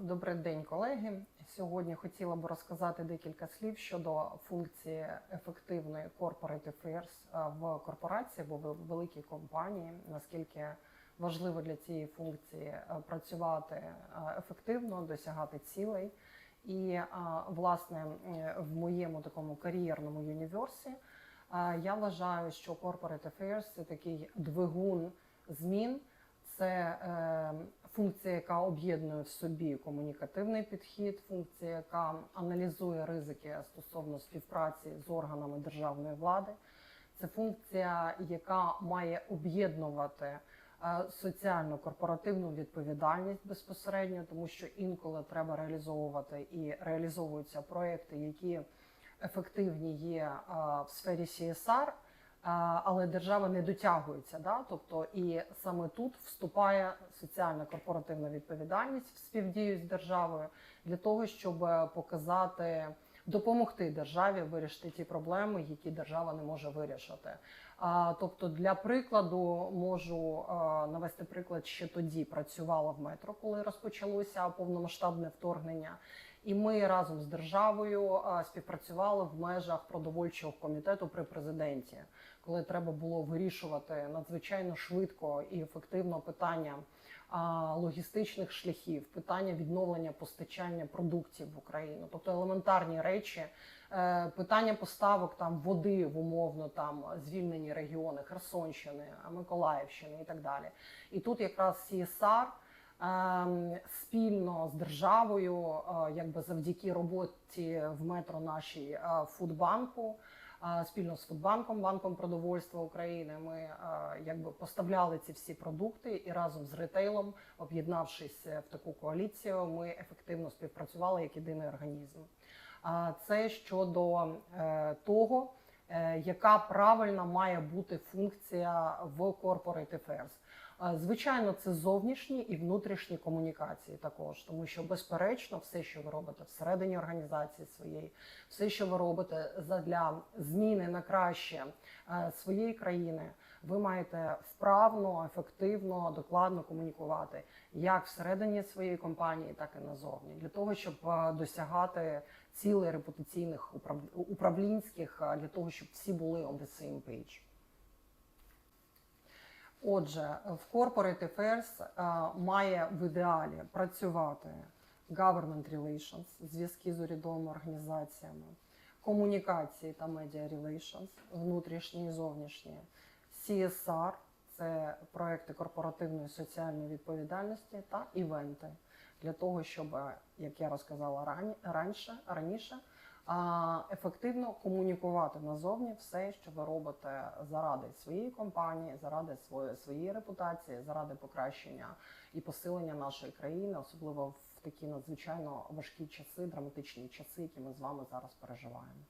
Добрий день, колеги. Сьогодні хотіла б розказати декілька слів щодо функції ефективної corporate affairs в корпорації або в великій компанії. Наскільки важливо для цієї функції працювати ефективно, досягати цілей. І власне в моєму такому кар'єрному юніверсі я вважаю, що corporate affairs – це такий двигун змін. Це е, функція, яка об'єднує в собі комунікативний підхід, функція, яка аналізує ризики стосовно співпраці з органами державної влади. Це функція, яка має об'єднувати е, соціальну корпоративну відповідальність безпосередньо, тому що інколи треба реалізовувати і реалізовуються проекти, які ефективні є е, в сфері CSR, але держава не дотягується. Да? Тобто, і саме тут вступає соціальна корпоративна відповідальність в співдію з державою для того, щоб показати. Допомогти державі вирішити ті проблеми, які держава не може вирішити. А, тобто, для прикладу можу а, навести приклад, ще тоді працювала в метро, коли розпочалося повномасштабне вторгнення. І ми разом з державою співпрацювали в межах продовольчого комітету при президенті, коли треба було вирішувати надзвичайно швидко і ефективно питання логістичних шляхів, питання відновлення постачання продуктів в Україну, тобто елементарні речі, е, питання поставок там води в умовно там звільнені регіони Херсонщини, Миколаївщини і так далі. І тут якраз CSR спільно з державою, е, якби завдяки роботі в метро нашій е, Фудбанку. е, Спільно з Фудбанком, банком продовольства України, ми якби поставляли ці всі продукти і разом з ретейлом, об'єднавшись в таку коаліцію, ми ефективно співпрацювали як єдиний організм. А це щодо того, яка правильна має бути функція в Corporate Affairs. Звичайно, це зовнішні і внутрішні комунікації також, тому що безперечно, все, що ви робите всередині організації своєї, все, що ви робите задля зміни на краще е, своєї країни, ви маєте вправно, ефективно, докладно комунікувати як всередині своєї компанії, так і назовні, для того, щоб е, досягати цілей репутаційних управ- управлінських, е, для того, щоб всі були on the same page. Отже, в Corporate Affairs е, має в ідеалі працювати Government Relations, зв'язки з урядовими організаціями, комунікації та Media Relations, внутрішні і зовнішні, CSR – це проекти корпоративної соціальної відповідальності та івенти для того, щоб, як я розказала рані- раніше, раніше, ефективно комунікувати назовні все, що ви робите заради своєї компанії, заради своєї, своєї репутації, заради покращення і посилення нашої країни, особливо в такі надзвичайно важкі часи, драматичні часи, які ми з вами зараз переживаємо.